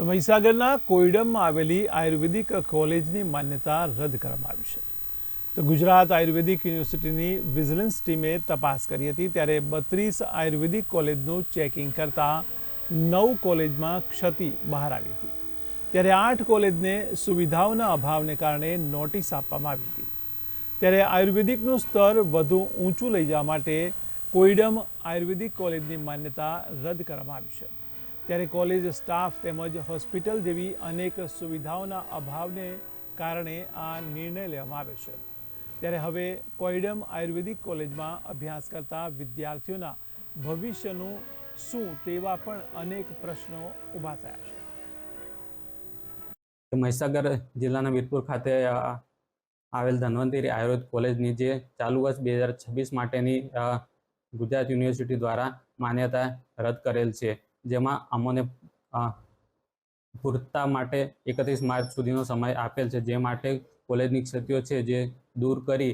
તો મહીસાગરના કોઈડમમાં આવેલી આયુર્વેદિક કોલેજની માન્યતા રદ કરવામાં આવી છે. તો ગુજરાત આયુર્વેદિક યુનિવર્સિટીની વિજિલન્સ ટીમે તપાસ કરી હતી ત્યારે બત્રીસ આયુર્વેદિક કોલેજનું ચેકિંગ કરતા નવ કોલેજમાં ક્ષતિ બહાર આવી હતી. ત્યારે આઠ કોલેજને સુવિધાઓના અભાવને કારણે નોટિસ આપવામાં આવી હતી. ત્યારે આયુર્વેદિકનું સ્તર વધુ ઊંચું લઈ જવા માટે કોઈડમ આયુર્વેદિક કોલેજની માન્યતા રદ કરવામાં આવી છે. ત્યારે કોલેજ સ્ટાફ તેમજ હોસ્પિટલ જેવી અનેક સુવિધાઓના અભાવને કારણે આ નિર્ણય લેવામાં આવ્યો છે. ત્યારે હવે કોઈડમ આયુર્વેદિક કોલેજમાં અભ્યાસ કરતા વિદ્યાર્થીઓના ભવિષ્યનું શું તેવા પણ અનેક પ્રશ્નો ઊભા થયા છે. મહીસાગર જિલ્લાના વીરપુર ખાતે આવેલ ધન્વંતરી આયુર્વેદ કોલેજની જે ચાલુ વર્ષ બે હજાર છવ્વીસ માટેની ગુજરાત યુનિવર્સિટી દ્વારા માન્યતા રદ કરેલ છે. જેમાં અમોને પૂરતા માટે એકત્રીસ માર્ચ સુધીનો સમય આપેલ છે, જે માટે કોલેજની ક્ષતિઓ છે, જે દૂર કરી